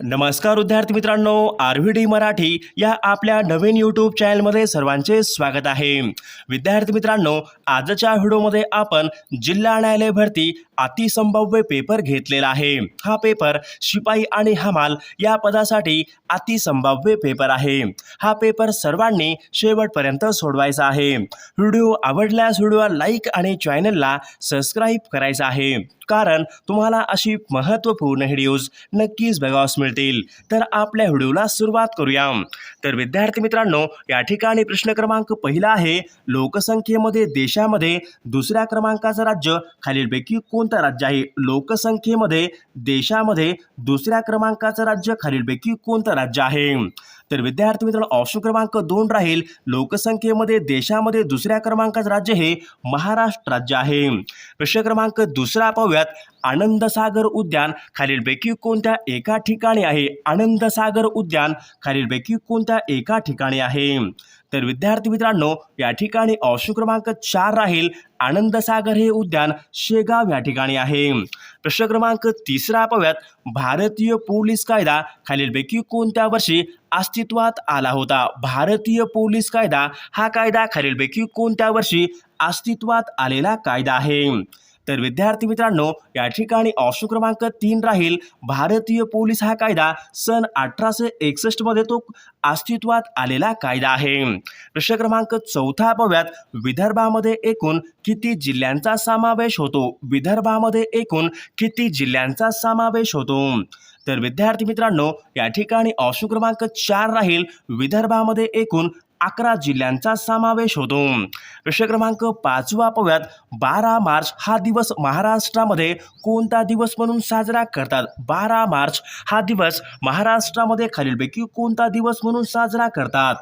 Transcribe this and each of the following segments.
नमस्कार विद्यार्थी मित्रांनो आर व्ही डी मराठी या आपल्या नवीन यूट्यूब चॅनलमध्ये सर्वांचे स्वागत आहे. विद्यार्थी मित्रांनो आजच्या व्हिडिओमध्ये आपण जिल्हा न्यायालय भरती अतिसंभाव्य पेपर घेतलेला आहे. हा पेपर शिपाई आणि हमाल या पदासाठी अतिसंभाव्य पेपर आहे. हा पेपर सर्वांनी शेवटपर्यंत सोडवायचा आहे. व्हिडिओ आवडल्यास व्हिडिओला लाईक आणि चॅनलला सबस्क्राईब करायचा आहे. कारण तुम्हाला अशी महत्त्वपूर्ण व्हिडिओज नक्कीच बघावस मिळतील. तर आपल्या व्हिडिओला सुरुवात करूया. तर विद्यार्थी मित्रांनो या ठिकाणी प्रश्न क्रमांक पहिला आहे. लोकसंख्येमध्ये देशामध्ये दुसऱ्या क्रमांकाचं राज्य खालीलपैकी कोणतं राज्य आहे? लोकसंख्येमध्ये देशामध्ये दुसऱ्या क्रमांकाचं राज्य खालीलपैकी कोणतं राज्य आहे? तर विद्यार्थी मित्रांनो ऑप्शन क्रमांक दोन राहील. लोकसंख्येमध्ये देशामध्ये दुसऱ्या क्रमांकाचं राज्य हे महाराष्ट्र राज्य आहे. प्रश्न क्रमांक दुसरा पाहूयात. आनंदसागर उद्यान खालीलपैकी कोणत्या एका ठिकाणी आहे? आनंदसागर उद्यान खालीलपैकी कोणत्या एका ठिकाणी आहे? तर विद्यार्थी मित्रांनो या ठिकाणी ऑप्शन क्रमांक चार राहील. आनंदसागर हे उद्यान शेगाव या ठिकाणी आहे. प्रश्न क्रमांक तिसरा पाहूयात. भारतीय पोलीस कायदा खालीलपैकी कोणत्या वर्षी अस्तित्वात आला होता? भारतीय पोलीस कायदा हा कायदा खालीलपैकी कोणत्या वर्षी अस्तित्वात आलेला कायदा आहे? तर विद्यार्थी मित्रांनो या ठिकाणी ऑप्शन क्रमांक तीन राहील. भारतीय पोलीस हा कायदा सन अठराशे एकसष्टमध्ये तो अस्तित्वात आलेला कायदा आहे. प्रश्न क्रमांक चौथा पाहूयात विदर्भामध्ये एकूण किती जिल्ह्यांचा समावेश होतो? विदर्भामध्ये एकूण किती जिल्ह्यांचा समावेश होतो? तर विद्यार्थी मित्रांनो या ठिकाणी ऑप्शन क्रमांक चार राहील. विदर्भामध्ये एकूण अकरा जिल्ह्यांचा समावेश होतो. प्रश्न क्रमांक पाचवा पाहूयात. बारा मार्च हा दिवस महाराष्ट्रामध्ये कोणता दिवस म्हणून साजरा करतात? बारा मार्च हा दिवस महाराष्ट्रामध्ये खालीलपैकी कोणता दिवस म्हणून साजरा करतात?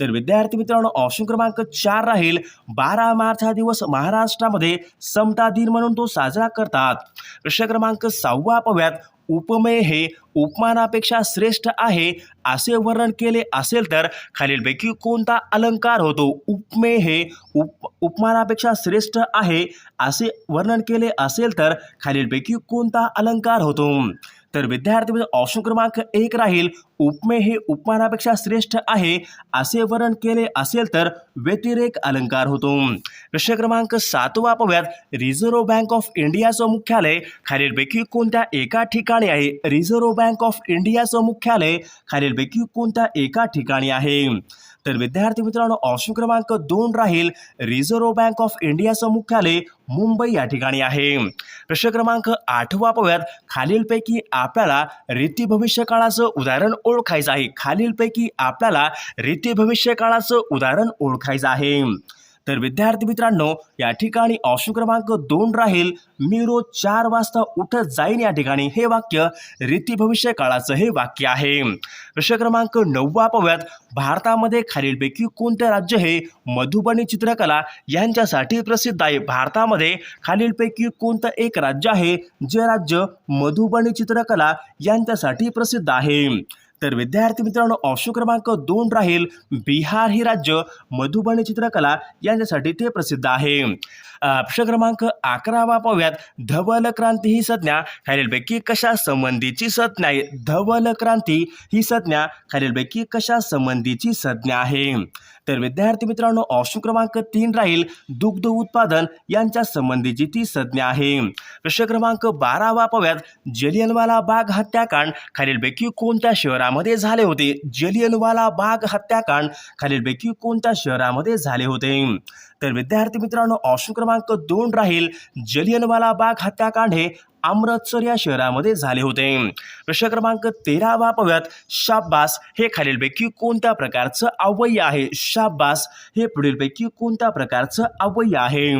तर विद्यार्थी मित्रांनो ऑप्शन क्रमांक चार राहील. बारा मार्च हा दिवस महाराष्ट्रामध्ये समता दिन म्हणून तो साजरा करतात. प्रश्न क्रमांक सहावा पाहूयात. उपमेय हे उपमानापेक्षा श्रेष्ठ आहे असे वर्णन केले असेल तर खालीलपैकी कोणता अलंकार होतो? उपमेय हे उप उपमानापेक्षा श्रेष्ठ आहे असे वर्णन केले असेल तर खालीलपैकी कोणता अलंकार होतो? तर विद्यार्थी ऑप्शन क्रमांक एक राहील. उपमे हे उपमानापेक्षा श्रेष्ठ आहे. असे वर्णन केले असेल तर व्यतिरेक अलंकार होतो. प्रश्न क्रमांक सातवा पाहूयात. रिझर्व्ह बँक ऑफ इंडियाचं मुख्यालय खालीलपैकी कोणत्या एका ठिकाणी आहे? रिझर्व्ह बँक ऑफ इंडियाचं मुख्यालय खालीलपैकी कोणत्या एका ठिकाणी आहे? तर विद्यार्थी मित्रांनो ऑप्शन क्रमांक दोन राहील रिझर्व्ह बँक ऑफ इंडियाचं मुख्यालय मुंबई या ठिकाणी आहे. प्रश्न क्रमांक आठवा पाहूयात. खालीलपैकी आपल्याला रीती भविष्य काळाचं उदाहरण ओळखायचं आहे. खालीलपैकी आपल्याला रीती भविष्य काळाचं उदाहरण ओळखायचं आहे. तर विद्यार्थी मित्रांनो या ठिकाणी ऑप्शन क्रमांक दोन राहील. मी रोज चार वाजता उठत जाईन या ठिकाणी. हे वाक्य रीती भविष्य काळाचं हे वाक्य आहे. प्रश्न क्रमांक नववा पाहूयात. भारतामध्ये खालीलपैकी कोणते राज्य हे मधुबनी चित्रकला यांच्यासाठी प्रसिद्ध आहे? भारतामध्ये खालीलपैकी कोणतं एक राज्य आहे जे राज्य मधुबनी चित्रकला यांच्यासाठी प्रसिद्ध आहे? तर विद्यार्थी मित्रांनो ऑप्शन क्रमांक दोन राहील बिहार हे राज्य मधुबनी चित्रकला यांच्यासाठी ते प्रसिद्ध आहे. प्रश्न क्रमांक अकरावा पाहूयात धवल क्रांती ही संज्ञा खालीलपैकी कशा संबंधीची संज्ञा आहे? धवल क्रांती ही संज्ञा खालीलपैकी कशा संबंधीची संज्ञा आहे? तर विद्यार्थी मित्रांनो ऑप्शन क्रमांक तीन राहील. दुग्ध उत्पादन यांच्या संबंधीची ती संज्ञा आहे. प्रश्न क्रमांक बारावा पाहूयात जलियनवाला बाग हत्याकांड खालीलपैकी कोणत्या शहरामध्ये झाले होते? जलियनवाला बाग हत्याकांड खालीलपैकी कोणत्या शहरामध्ये झाले होते? तर विद्यार्थी मित्रांनो ऑप्शन क्रमांक दोन राहील. जलियनवाला बाग हत्याकांड हे अमृतसर या शहरामध्ये झाले होते. प्रश्न क्रमांक तेरावा पाहूयात. शाब्बास हे खालीलपैकी कोणत्या प्रकारचं अवय्य आहे? शाब्बास हे पुढीलपैकी कोणत्या प्रकारचं अवय्य आहे?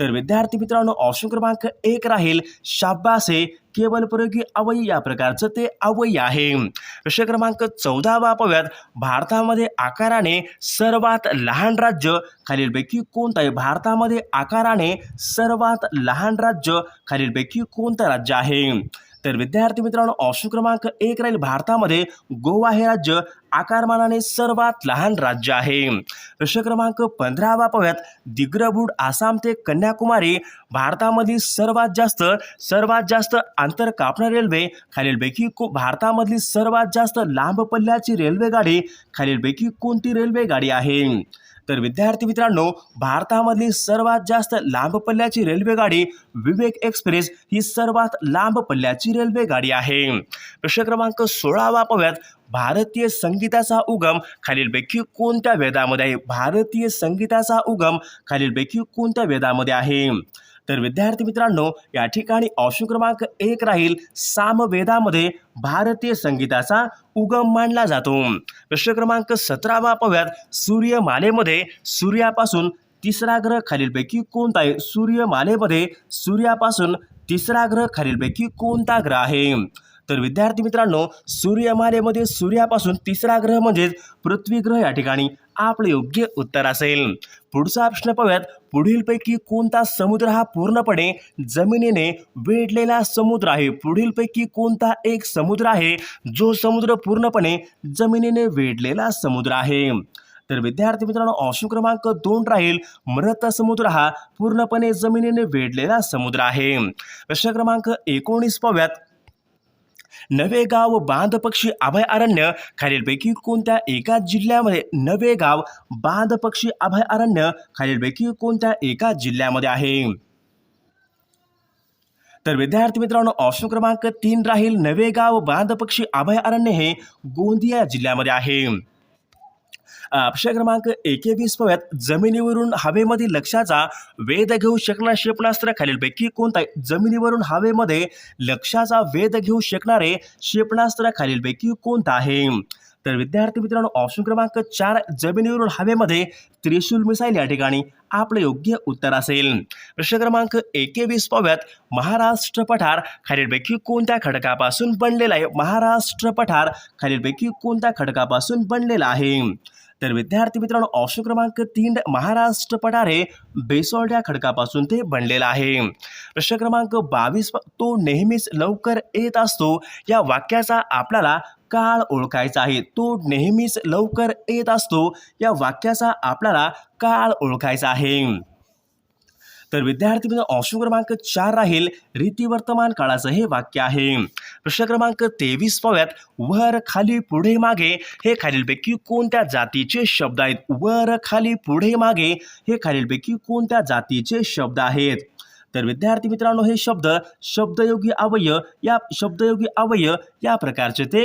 तर विद्यार्थी मित्रांनो ऑप्शन क्रमांक एक राहील शाब्बास. हे केवल प्रयोगी अवयी या प्रकारचं ते अवयी आहे. प्रश्न क्रमांक चौदा वापव्यात भारतामध्ये आकाराने सर्वात लहान राज्य खालीलपैकी कोणतं आहे? भारतामध्ये आकाराने सर्वात लहान राज्य खालीलपैकी कोणतं राज्य आहे? तर विद्यार्थी मित्रांनो ऑप्शन क्रमांक एक राहील भारतामध्ये गोवा हे राज्य आकारमानाने सर्वात लहान राज्य आहे. प्रश्न क्रमांक पंधरावा पाहूयात. दिग्रभूड आसाम ते कन्याकुमारी भारतामधील सर्वात जास्त सर्वात जास्त आंतर कापणारी रेल्वे. खालीलपैकी को भारतामधली सर्वात जास्त लांब पल्ल्याची रेल्वेगाडी खालीलपैकी कोणती रेल्वेगाडी आहे? तर विद्यार्थी मित्रांनो भारतामधली सर्वात जास्त लांब पल्ल्याची रेल्वेगाडी विवेक एक्सप्रेस ही सर्वात लांब पल्ल्याची रेल्वेगाडी आहे. प्रश्न क्रमांक सोळावा पाहूयात भारतीय संगीताचा उगम खालीलपैकी कोणत्या वेदामध्ये आहे? भारतीय संगीताचा उगम खालीलपैकी कोणत्या वेदामध्ये आहे? तर विद्यार्थी मित्रांनो या ठिकाणी ऑप्शन क्रमांक एक राहील सामवेदामध्ये भारतीय संगीताचा उगम मानला जातो. प्रश्न क्रमांक सतरावा पाहूयात. सूर्यमालेमध्ये सूर्यापासून तिसरा ग्रह खालीलपैकी कोणता आहे? सूर्यमालेमध्ये सूर्यापासून तिसरा ग्रह खालीलपैकी कोणता ग्रह आहे? तर विद्यार्थी मित्रांनो सूर्यमालेमध्ये सूर्यापासून तिसरा ग्रह म्हणजेच पृथ्वी ग्रह या ठिकाणी आपलं योग्य उत्तर असेल. पुढचा प्रश्न पाहूयात. पुढीलपैकी कोणता समुद्र हा पूर्णपणे जमिनीने वेढलेला समुद्र आहे? पुढीलपैकी कोणता एक समुद्र आहे? जो समुद्र पूर्णपणे जमिनीने वेढलेला समुद्र आहे. तर विद्यार्थी मित्रांनो ऑप्शन क्रमांक दोन राहील. मृत समुद्र हा पूर्णपणे जमिनीने वेढलेला समुद्र आहे. प्रश्न क्रमांक एकोणीस पाहूयात. नवे गाव बांध पक्षी अभयारण्य खालीलपैकी कोणत्या एका जिल्ह्यामध्ये नवे गाव बांध पक्षी अभयारण्य खालीलपैकी कोणत्या एका जिल्ह्यामध्ये आहे? तर विद्यार्थी मित्रांनो ऑप्शन क्रमांक तीन राहील नवेगाव बांधपक्षी बांध पक्षी अभयारण्य हे गोंदिया जिल्ह्यामध्ये आहे. प्रश्न क्रमांक एकेवीस पाहूयात. जमिनीवरून हवेमध्ये लक्षाचा वेध घेऊ शकणार क्षेपणास्त्र खालीलपैकी कोणता आहे जमिनीवरून हवेमध्ये लक्षाचा वेध घेऊ शकणारे क्षेपणास्त्र खालीलपैकी कोणता आहे? तर विद्यार्थी मित्रांनो ऑप्शन क्रमांक चार जमिनीवरून हवेमध्ये त्रिशूल मिसाईल या ठिकाणी आपलं योग्य उत्तर असेल. प्रश्न क्रमांक एकेवीस पाहूयात. महाराष्ट्र पठार खालीलपैकी कोणत्या खडकापासून बनलेला आहे? महाराष्ट्र पठार खालीलपैकी कोणत्या खडकापासून बनलेला आहे? तर विद्यार्थी मित्रांनो ऑप्शन क्रमांक तीन महाराष्ट्र पठार हे बेसॉल्ट या खडकापासून ते बनलेलं आहे. प्रश्न क्रमांक बावीस तो नेहमीच लवकर येत असतो. या वाक्याचा आपल्याला काळ ओळखायचा आहे. तो नेहमीच लवकर येत असतो. या वाक्याचा आपल्याला काळ ओळखायचा आहे. तर विद्यार्थी मित्र ऑप्शन क्रमांक चार राहील. रीती वर्तमान काळाचं हे वाक्य आहे. प्रश्न क्रमांक तेवीस पाव्यात वर खाली पुढे मागे. हे खालीलपैकी कोणत्या जातीचे शब्द आहेत? वर खाली पुढे मागे. हे खालीलपैकी कोणत्या जातीचे शब्द आहेत? तर विद्यार्थी मित्रांनो हे शब्द शब्दयोगी अवयव या शब्दयोगी अवयव या प्रकारचे ते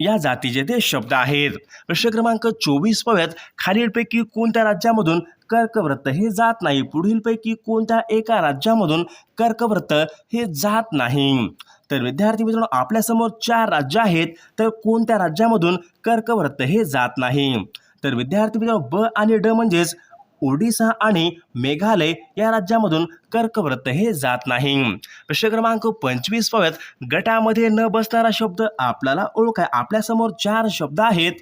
या जातीचे ते शब्द आहेत. प्रश्न क्रमांक चोवीस पाहूयात. खालीलपैकी कोणत्या राज्यामधून कर्कवृत्त हे जात नाही? पुढीलपैकी कोणत्या एका राज्यामधून कर्कवृत्त हे जात नाही? तर विद्यार्थी मित्रांनो आपल्यासमोर चार राज्य आहेत. तर कोणत्या राज्यामधून कर्कव्रत हे जात नाही? तर विद्यार्थी मित्रांनो ब आणि ड म्हणजेच ओडिसा आणि मेघालय या राज्यामधून कर्कवृत्त हे जात नाही. प्रश्न क्रमांक पंचवीस पाहूयात गटामध्ये न बसणारा शब्द आपल्याला ओळखाय. आपल्यासमोर चार शब्द आहेत.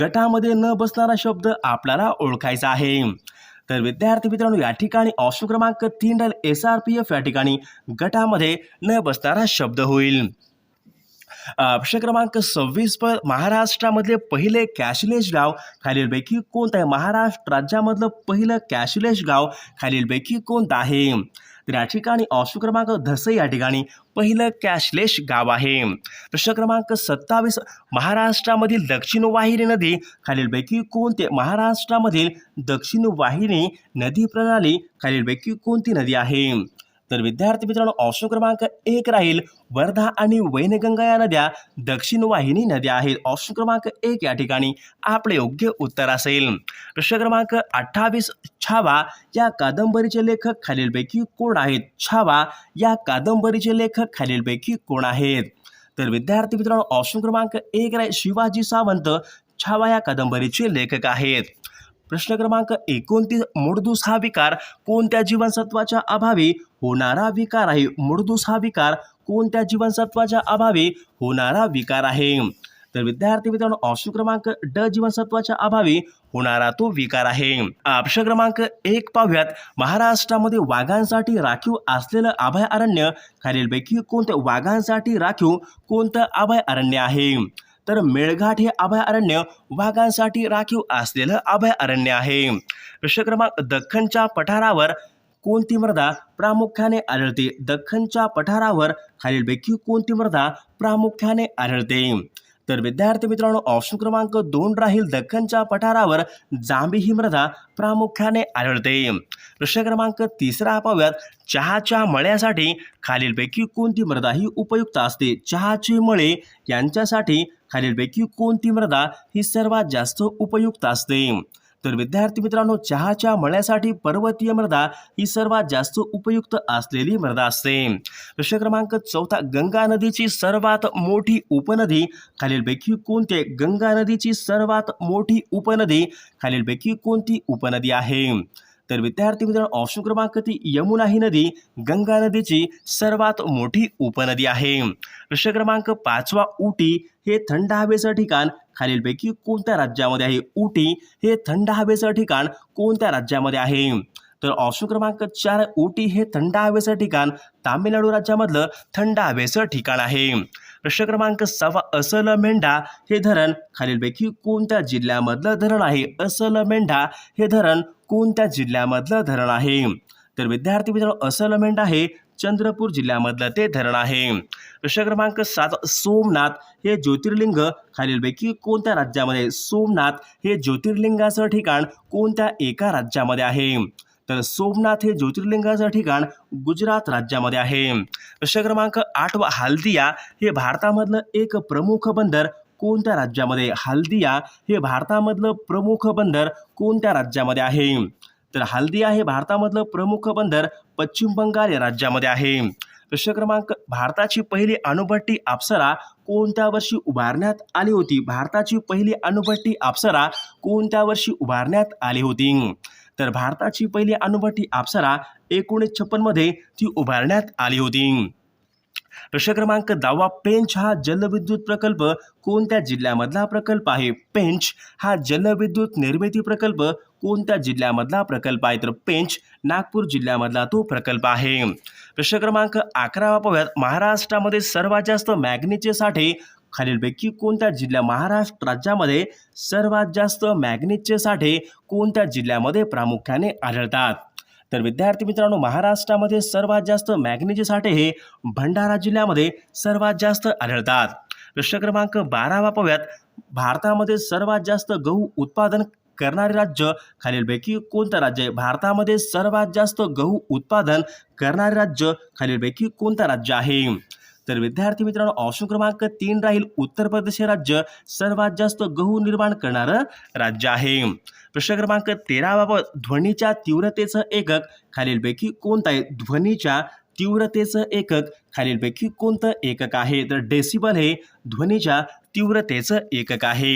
गटामध्ये न बसणारा शब्द आपल्याला ओळखायचा आहे. तर विद्यार्थी मित्रांनो या ठिकाणी ऑप्शन क्रमांक तीन राहील. एस आर पी एफ या ठिकाणी गटामध्ये न बसणारा शब्द होईल. प्रश्न क्रमांक सव्वीस पर महाराष्ट्रामधले पहिले कॅशलेस गाव खालीलपैकी कोणतं आहे? महाराष्ट्र राज्यामधलं पहिलं कॅशलेस गाव खालीलपैकी कोणतं आहे? तर या ठिकाणी ऑप्शन क्रमांक धसई या ठिकाणी पहिलं कॅशलेस गाव आहे. प्रश्न क्रमांक सत्तावीस महाराष्ट्रामधील दक्षिण वाहिनी नदी खालीलपैकी कोणते? महाराष्ट्रामधील दक्षिण वाहिनी नदी प्रणाली खालीलपैकी कोणती नदी आहे? तर विद्यार्थी मित्रांनो ऑप्शन क्रमांक एक राहील वर्धा आणि वैनगंगा या नद्या. दक्षिण वाहिनी नद्या आहेत. ऑप्शन क्रमांक एक या ठिकाणी आपले योग्य उत्तर असेल. प्रश्न क्रमांक अठ्ठावीस छावा या कादंबरीचे लेखक खालीलपैकी कोण आहेत? छावा या कादंबरीचे लेखक खालीलपैकी कोण आहेत? तर विद्यार्थी मित्रांनो ऑप्शन क्रमांक एक राहील शिवाजी सावंत. छावा या कादंबरीचे लेखक आहेत. प्रश्न क्रमांक एकोणतीस मुडदूस हा विकार कोणत्या जीवनसत्वाच्या अभावी होणारा विकार आहे? मुडदूस हा विकार कोणत्या जीवनसत्वाच्या अभावी होणारा विकार आहे? तर विद्यार्थी मित्रांनो ऑप्शन क्रमांक ड जीवनसत्वाच्या अभावी होणारा तो विकार आहे. ऑप्शन क्रमांक एक पाहूयात. महाराष्ट्रामध्ये वाघांसाठी राखीव असलेलं अभयारण्य खालीलपैकी कोणत्या वाघांसाठी राखीव कोणतं अभयारण्य आहे? तर मेळघाट हे अभयारण्य वाघांसाठी राखीव असलेलं अभयारण्य आहे. प्रश्न क्रमांक दख्खनच्या पठारावर कोणती मृदा प्रामुख्याने आढळते? दख्खनच्या पठारावर खालीलपैकी कोणती मृदा प्रामुख्याने आढळते? तर विद्यार्थी मित्रांनो ऑप्शन क्रमांक दोन राहील दख्खनच्या पठारावर जांबी ही मृदा प्रामुख्याने आढळते. प्रश्न क्रमांक तिसरा पाहूयात. चहाच्या मळ्यासाठी खालीलपैकी कोणती मृदा ही उपयुक्त असते? चहाची मळे यांच्यासाठी खालीलपैकी कोणती मृदा ही सर्वात जास्त उपयुक्त असते? तर विद्यार्थी मित्रांनो चहाच्या मळ्यासाठी पर्वतीय मृदा ही सर्वात जास्त उपयुक्त असलेली मृदा असते. प्रश्न क्रमांक चौथा गंगा नदीची सर्वात मोठी उपनदी. खालीलपैकी कोणते गंगा नदीची सर्वात मोठी उपनदी? खालीलपैकी कोणती उपनदी आहे? तर विद्यार्थी मित्रांनो ऑप्शन क्रमांक ती यमुना ही नदी गंगा नदीची सर्वात मोठी उपनदी आहे. प्रश्न क्रमांक पाचवा उटी हे थंड हवेचं ठिकाण. खालीलपैकी कोणत्या राज्यामध्ये आहे? उटी हे थंड हवेचं ठिकाण कोणत्या राज्यामध्ये आहे? तर ऑप्शन क्रमांक चार उटी हे थंड हवेचं ठिकाण. तामिळनाडू राज्यामधलं थंड हवेचं ठिकाण आहे. प्रश्न क्रमांक सहावा असल मेंढा हे धरण खालीलपैकी कोणत्या जिल्ह्यामधलं धरण आहे? असल मेंढा हे धरण कोणत्या जिल्ह्यामधलं धरण आहे? तर विद्यार्थी मित्रांनो असल मेंढा हे चंद्रपूर जिल्ह्यामधलं ते धरण आहे. प्रश्न क्रमांक सात सोमनाथ हे ज्योतिर्लिंग खालीलपैकी कोणत्या राज्यामध्ये? सोमनाथ हे ज्योतिर्लिंगाचं ठिकाण कोणत्या एका राज्यामध्ये आहे? तर सोमनाथ हे ज्योतिर्लिंगाचं ठिकाण गुजरात राज्यामध्ये आहे. प्रश्न क्रमांक आठवा हल्दिया हे भारतामधलं एक प्रमुख बंदर कोणत्या राज्यामध्ये? हल्दिया हे भारतामधलं प्रमुख बंदर कोणत्या राज्यामध्ये आहे? तर हल्दिया हे भारतामधलं प्रमुख बंदर पश्चिम बंगाल या राज्यामध्ये आहे. प्रश्न क्रमांक भारताची पहिली अणुभट्टी अप्सरा कोणत्या वर्षी उभारण्यात आली होती? भारताची पहिली अणुभट्टी अप्सरा कोणत्या वर्षी उभारण्यात आली होती? तर भारताची पहिली अणुभट्टी आपसारा एकोणीस छप्पनमध्ये ती उभारण्यात आली होती. प्रश्न क्रमांक दहावा पेंच हा जलविद्युत प्रकल्प कोणत्या जिल्ह्यामधला प्रकल्प आहे? पेंच हा जलविद्युत निर्मिती प्रकल्प कोणत्या जिल्ह्यामधला प्रकल्प आहे? तर पेंच नागपूर जिल्ह्यामधला तो प्रकल्प आहे. प्रश्न क्रमांक अकरावा पाहूयात महाराष्ट्रामध्ये सर्वात जास्त मॅग्नीचे साठे खालीलपैकी कोणत्या जिल्ह्या महाराष्ट्र राज्यामध्ये सर्वात जास्त मॅग्नेटचे साठे कोणत्या जिल्ह्यामध्ये प्रामुख्याने आढळतात? तर विद्यार्थी मित्रांनो महाराष्ट्रामध्ये सर्वात जास्त मॅग्नेचे साठे हे भंडारा जिल्ह्यामध्ये सर्वात जास्त आढळतात. प्रश्न क्रमांक बारावा पाहूयात भारतामध्ये सर्वात जास्त गहू उत्पादन करणारे राज्य खालीलपैकी कोणतं राज्य आहे? भारतामध्ये सर्वात जास्त गहू उत्पादन करणारे राज्य खालीलपैकी कोणतं राज्य आहे? तर विद्यार्थी मित्रांनो ऑप्शन क्रमांक तीन राहील उत्तर प्रदेश हे राज्य. सर्वात जास्त गहू निर्माण करणारं राज्य आहे. प्रश्न क्रमांक तेराबाबत ध्वनीच्या तीव्रतेचं एकक खालीलपैकी कोणतं आहे? ध्वनीच्या तीव्रतेचं एकक खालीलपैकी कोणतं एकक आहे? तर डेसिबल हे ध्वनीच्या तीव्रतेचं एकक आहे.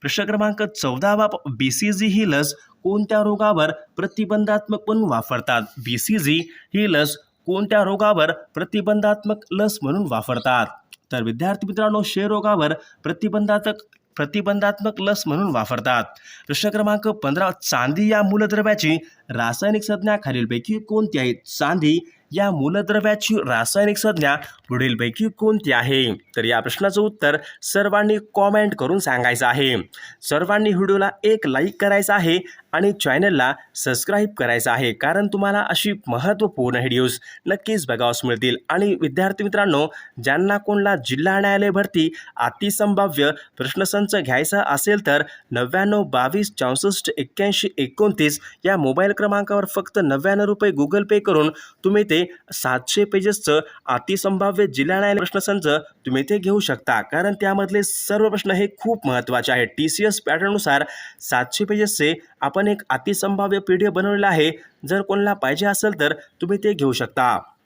प्रश्न क्रमांक चौदावा बी सी जी ही लस कोणत्या रोगावर प्रतिबंधात्मक म्हणून वापरतात? बी सी जी ही लस कोणत्या रोगावर प्रतिबंधात्मक लस म्हणून वापरतात? तर विद्यार्थी मित्रांनो क्षयरोगावर प्रतिबंधात्मक प्रतिबंधात्मक लस म्हणून वापरतात. प्रश्न क्रमांक पंधरा चांदी या मूलद्रव्याची रासायनिक संज्ञा खालीलपैकी कोणती आहे? चांदी या मूलद्रव्याची रासायनिक संज्ञा पुढीलपैकी कोणती आहे? तर या प्रश्नाचं उत्तर सर्वांनी कॉमेंट करून सांगायचं आहे. सर्वांनी व्हिडिओला एक लाईक करायचा आहे आणि चॅनलला सबस्क्राईब करायचं आहे. कारण तुम्हाला अशी महत्त्वपूर्ण व्हिडिओज नक्कीच बघावस मिळतील. आणि विद्यार्थी मित्रांनो ज्यांना कोणला जिल्हा न्यायालय भरती अतिसंभाव्य प्रश्नसंच घ्यायचा असेल तर नव्याण्णव बावीस चौसष्ट एक्क्याऐंशी एकोणतीस या मोबाईल क्रमांकावर फक्त नव्याण्णव रुपये गुगल पे करून तुम्ही ते सातशे पेजेसचं अतिसंभाव्य जिल्हा न्यायालय प्रश्नसंच तुम्ही ते घेऊ शकता. कारण त्यामधले सर्व प्रश्न हे खूप महत्त्वाचे आहेत. टी सी एस पॅटर्ननुसार सातशे पेजेसचे आपण एक अतिसंभाव्य पी डी एफ बनवलेला आहे. जर कोणाला पाहिजे असेल तर तुम्ही ते घेऊ शकता.